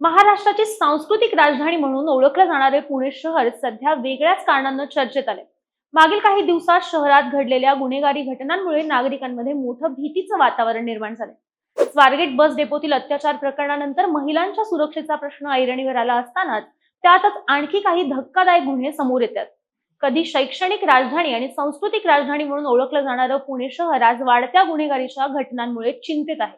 महाराष्ट्राची सांस्कृतिक राजधानी म्हणून ओळखलं जाणारे पुणे शहर सध्या वेगळ्याच कारणांना चर्चेत आले मागील काही दिवसात शहरात घडलेल्या गुन्हेगारी घटनांमुळे नागरिकांमध्ये मोठं भीतीचं वातावरण निर्माण झालं स्वारगेट बस डेपोतील अत्याचार प्रकरणानंतर महिलांच्या सुरक्षेचा प्रश्न ऐरणीवर आला असतानाच त्यातच आणखी काही धक्कादायक गुन्हे समोर येतात. कधी शैक्षणिक राजधानी आणि सांस्कृतिक राजधानी म्हणून ओळखलं जाणारं पुणे शहर आज वाढत्या गुन्हेगारीच्या घटनांमुळे चिंतेत आहे.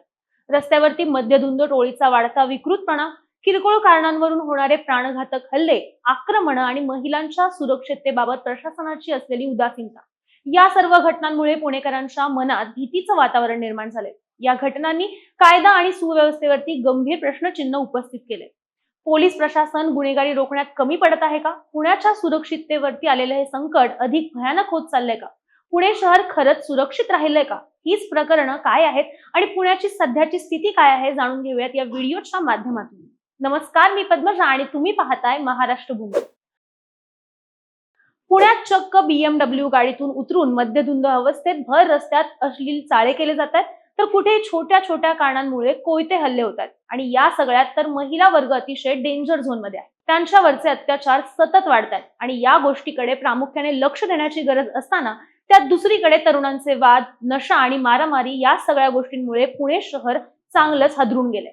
रस्त्यावरती मद्यधुंद टोळीचा वाढता विकृतपणा किरकोळ कारणांवरून होणारे प्राणघातक हल्ले आक्रमण आणि महिलांच्या सुरक्षिततेबाबत प्रशासनाची असलेली उदासीनता. या सर्व घटनांमुळे पुणेकरांच्या मनात भीतीचं वातावरण निर्माण झाले या घटनांनी कायदा आणि सुव्यवस्थेवरती गंभीर प्रश्नचिन्ह उपस्थित केले. पोलीस प्रशासन गुन्हेगारी रोखण्यात कमी पडत आहे का? पुण्याच्या सुरक्षिततेवरती आलेलं हे संकट अधिक भयानक होत चाललंय का? पुणे शहर खरंच सुरक्षित राहिलंय का? हीच प्रकरणं काय आहेत? आणि पुण्याची सध्याची स्थिती काय आहे? जाणून घेऊयात या व्हिडिओच्या माध्यमातून. नमस्कार मी पद्मजा आणि तुम्ही पाहताय महाराष्ट्र भूमी पुण्यात चक्क बीएमडब्ल्यू गाडीतून उतरून मध्यधुंद अवस्थेत भर रस्त्यात अश्लील चाळे केले जात आहेत तर कुठे छोट्या छोट्या कारणांमुळे कोयते हल्ले होत आहेत. आणि या सगळ्यात तर महिला वर्ग अतिशय डेंजर झोनमध्ये आहे. त्यांच्यावरचे अत्याचार सतत वाढत आहेत. आणि या गोष्टीकडे प्रामुख्याने लक्ष देण्याची गरज असताना त्यात दुसरीकडे तरुणांचे वाद नशा आणि मारामारी या सगळ्या गोष्टींमुळे पुणे शहर चांगलंच हादरून गेलंय.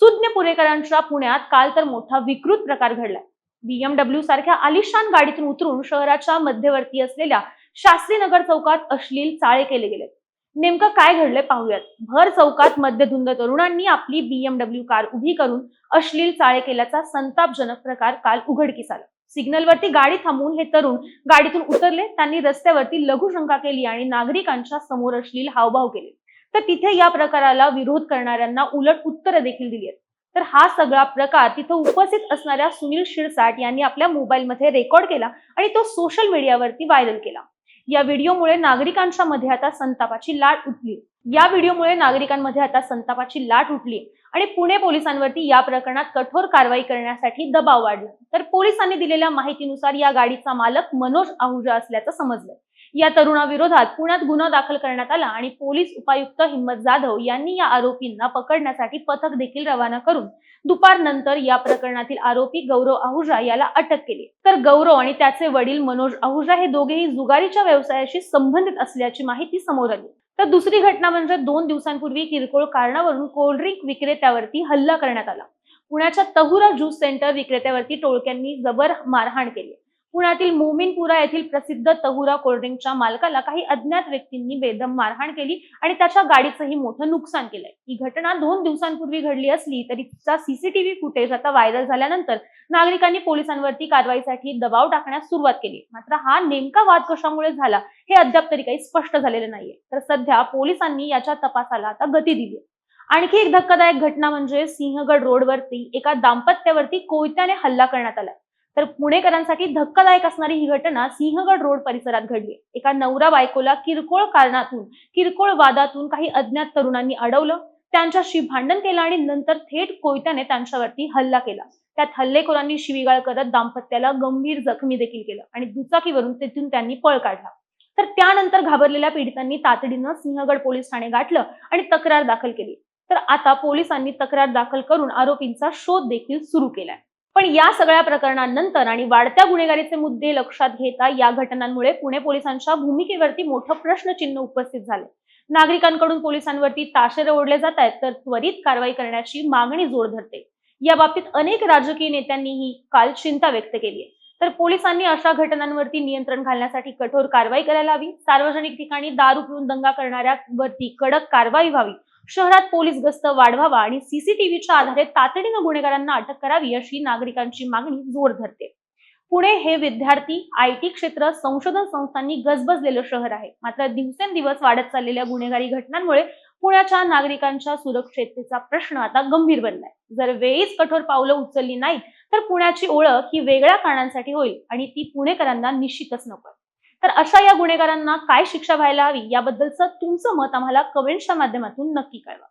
सुज्ञ पुणेकरांच्या पुण्यात काल तर मोठा विकृत प्रकार घडलाय. बीएमडब्ल्यू सारख्या आलिशान गाडीतून उतरून शहराच्या मध्यवर्ती असलेल्या शास्त्री नगर चौकात अश्लील चाळे केले गेले नेमकं काय घडलंय पाहूयात. भर चौकात मध्यधुंद तरुणांनी आपली बीएमडब्ल्यू कार उभी करून अश्लील चाळे केल्याचा संतापजनक प्रकार काल उघडकीस आला. सिग्नलवरती गाडी थांबवून हे तरुण गाडीतून उतरले. त्यांनी रस्त्यावरती लघुशंका केली आणि नागरिकांच्या समोर अश्लील हावभाव केले. तर तिथे या प्रकाराला विरोध करणाऱ्यांना उलट उत्तरं देखील दिली आहेत. तर हा सगळा प्रकार तिथं उपस्थित असणाऱ्या सुनील शिरसाट यांनी आपल्या मोबाईलमध्ये रेकॉर्ड केला आणि तो सोशल मीडियावरती व्हायरल केला. या व्हिडिओमुळे नागरिकांच्या मध्ये आता संतापाची लाट उठली. या व्हिडिओमुळे नागरिकांमध्ये आता संतापाची लाट उठली आणि पुणे पोलिसांवरती या प्रकरणात कठोर कारवाई करण्यासाठी दबाव वाढला. तर पोलिसांनी दिलेल्या माहितीनुसार या गाडीचा मालक मनोज आहुजा असल्याचं समजलं या तरुणाविरोधात पुण्यात गुन्हा दाखल करण्यात आला आणि पोलीस उपायुक्त हिम्मत जाधव यांनी या आरोपींना पकडण्यासाठी पथक देखील रवाना करून दुपारनंतर या प्रकरणातील आरोपी गौरव आहुजा याला अटक केली. तर गौरव आणि त्याचे वडील मनोज आहुजा हे दोघेही जुगारीच्या व्यवसायाशी संबंधित असल्याची माहिती समोर आली. तर दुसरी घटना म्हणजे दोन दिवसांपूर्वी किरकोळ कारणावरून कोल्ड्रिंक विक्रेत्यावरती हल्ला करण्यात आला. पुण्याच्या तहुरा ज्यूस सेंटर विक्रेत्यावरती टोळक्यांनी जबर मारहाण केली. पुण्यातील मोमिनपुरा येथील प्रसिद्ध तहुरा कोल्ड्रिंकच्या मालकाला काही अज्ञात व्यक्तींनी बेदम मारहाण केली आणि त्याच्या गाडीचंही मोठं नुकसान केलंय. ही घटना दोन दिवसांपूर्वी घडली असली तरी तिचा सीसीटीव्ही फुटेज आता व्हायरल झाल्यानंतर नागरिकांनी पोलिसांवरती कारवाईसाठी दबाव टाकण्यास सुरुवात केली. मात्र हा नेमका वाद कशामुळे झाला हे अद्याप तरी काही स्पष्ट झालेलं नाहीये. तर सध्या पोलिसांनी याच्या तपासाला आता गती दिली आणखी एक धक्कादायक घटना म्हणजे सिंहगड रोडवरती एका दाम्पत्यावरती कोयत्याने हल्ला करण्यात आला. तर पुणेकरांसाठी धक्कादायक असणारी ही घटना सिंहगड रोड परिसरात घडली. एका नवरा बायकोला किरकोळ कारणातून किरकोळ वादातून काही अज्ञात तरुणांनी अडवलं. त्यांच्याशी भांडण केलं आणि नंतर थेट कोयत्याने त्यांच्यावरती हल्ला केला. त्यात हल्लेखोरांनी शिवीगाळ करत दाम्पत्याला गंभीर जखमी देखील केलं आणि दुचाकीवरून तिथून त्यांनी पळ काढला. तर त्यानंतर घाबरलेल्या पीडितांनी तातडीनं सिंहगड पोलीस ठाणे गाठलं आणि तक्रार दाखल केली. तर आता पोलिसांनी तक्रार दाखल करून आरोपींचा शोध देखील सुरू केलाय. पण या सगळ्या प्रकरणांनंतर आणि वाढत्या गुन्हेगारीचे मुद्दे लक्षात घेता या घटनांमुळे पुणे पोलिसांच्या भूमिकेवरती मोठं प्रश्नचिन्ह उपस्थित झाले. नागरिकांकडून पोलिसांवरती ताशेरे ओढले जात आहेत तर त्वरित कारवाई करण्याची मागणी जोर धरते. या बाबतीत अनेक राजकीय नेत्यांनीही काल चिंता व्यक्त केली आहे. तर पोलिसांनी अशा घटनांवरती नियंत्रण घालण्यासाठी कठोर कारवाई करायला हवी. सार्वजनिक ठिकाणी दारू पिऊन दंगा करणाऱ्या वरती कडक कारवाई व्हावी. शहरात पोलीस गस्त वाढवावा आणि सीसीटीव्हीच्या आधारे तातडीनं गुन्हेगारांना अटक करावी अशी नागरिकांची मागणी जोर धरते. पुणे हे विद्यार्थी आय टी क्षेत्र संशोधन संस्थांनी गजबजलेलं शहर आहे. मात्र दिवसेंदिवस वाढत चाललेल्या गुन्हेगारी घटनांमुळे पुण्याच्या नागरिकांच्या सुरक्षिततेचा प्रश्न आता गंभीर बनलाय. जर वेळीच कठोर पावलं उचलली नाहीत तर पुण्याची ओळख ही वेगळ्या कारणांसाठी होईल आणि ती पुणेकरांना निश्चितच नको तर अशा या गुन्हेगारांना काय शिक्षा व्हायला हवी याबद्दलचं तुमचं मत आम्हाला कमेंटच्या माध्यमातून नक्की कळवा.